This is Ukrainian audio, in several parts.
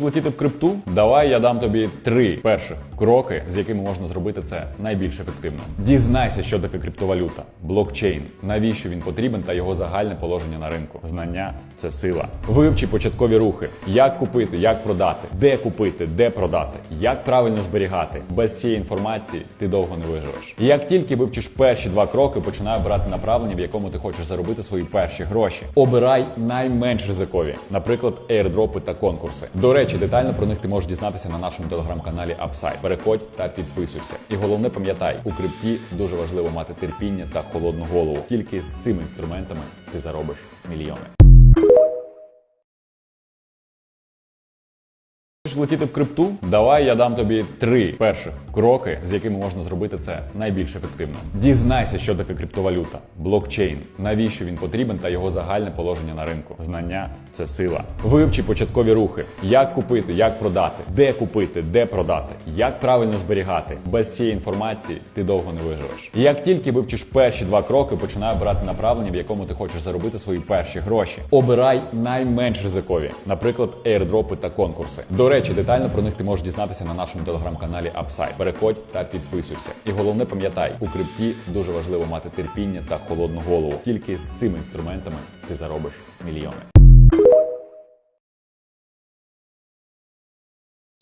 Хочеш влетіти в крипту? Давай я дам тобі три перших кроки, з якими можна зробити це найбільш ефективно. Дізнайся, що таке криптовалюта, блокчейн, навіщо він потрібен та його загальне положення на ринку. Знання це сила. Вивчи початкові рухи, як купити, як продати, де купити, де продати, як правильно зберігати. Без цієї інформації ти довго не виживеш. Як тільки вивчиш перші два кроки, починай обирати направлення, в якому ти хочеш заробити свої перші гроші. Обирай найменш ризикові, наприклад, airdropи та конкурси. До речі, детально про них ти можеш дізнатися на нашому телеграм-каналі Upside. Переходь та підписуйся. І головне пам'ятай, у крипті дуже важливо мати терпіння та холодну голову. Тільки з цими інструментами ти заробиш мільйони. Хочеш влетіти в крипту? Давай я дам тобі три перших кроки, з якими можна зробити це найбільш ефективно. Дізнайся, що таке криптовалюта, блокчейн, навіщо він потрібен та його загальне положення на ринку. Знання це сила. Вивчи початкові рухи, як купити, як продати, де купити, де продати, як правильно зберігати. Без цієї інформації ти довго не виживеш. Як тільки вивчиш перші два кроки, починай обирати направлення, в якому ти хочеш заробити свої перші гроші. Обирай найменш ризикові, наприклад, airdropи та конкурси. До речі, детально про них ти можеш дізнатися на нашому телеграм-каналі Upside. Переходь та підписуйся. І головне пам'ятай, у крипті дуже важливо мати терпіння та холодну голову. Тільки з цими інструментами ти заробиш мільйони.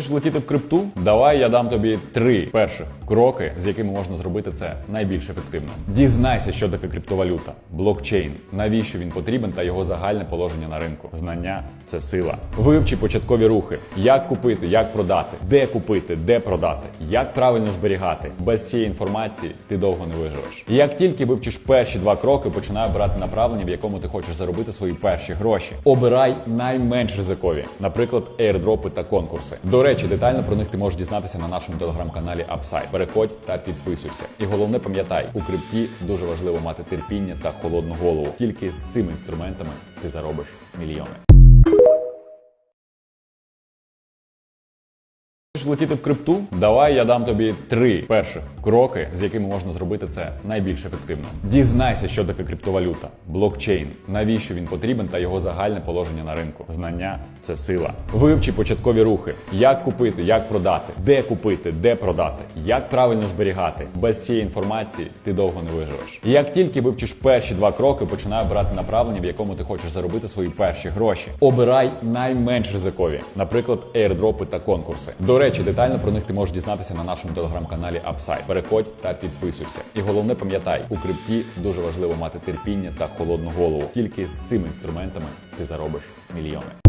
Хочеш влетіти в крипту? Давай я дам тобі три перших кроки, з якими можна зробити це найбільш ефективно. Дізнайся, що таке криптовалюта, блокчейн, навіщо він потрібен та його загальне положення на ринку. Знання це сила. Вивчи початкові рухи, як купити, як продати, де купити, де продати, як правильно зберігати. Без цієї інформації ти довго не виживеш. Як тільки вивчиш перші два кроки, починай обирати направлення, в якому ти хочеш заробити свої перші гроші. Обирай найменш ризикові, наприклад, airdropи та конкурси. До речі, детально про них ти можеш дізнатися на нашому телеграм-каналі Upside. Переходь та підписуйся. І головне пам'ятай, у крипті дуже важливо мати терпіння та холодну голову. Тільки з цими інструментами ти заробиш мільйони. Влетіти в крипту? Давай я дам тобі три перших кроки, з якими можна зробити це найбільш ефективно. Дізнайся, що таке криптовалюта, блокчейн, навіщо він потрібен та його загальне положення на ринку. Знання це сила. Вивчи початкові рухи, як купити, як продати, де купити, де продати, як правильно зберігати. Без цієї інформації ти довго не виживеш. Як тільки вивчиш перші два кроки, починай обирати направлення, в якому ти хочеш заробити свої перші гроші. Обирай найменш ризикові, наприклад, airdropи та конкурси. До речі, детально про них ти можеш дізнатися на нашому телеграм-каналі Upside. Переходь та підписуйся. І головне пам'ятай, у крипті дуже важливо мати терпіння та холодну голову. Тільки з цими інструментами ти заробиш мільйони.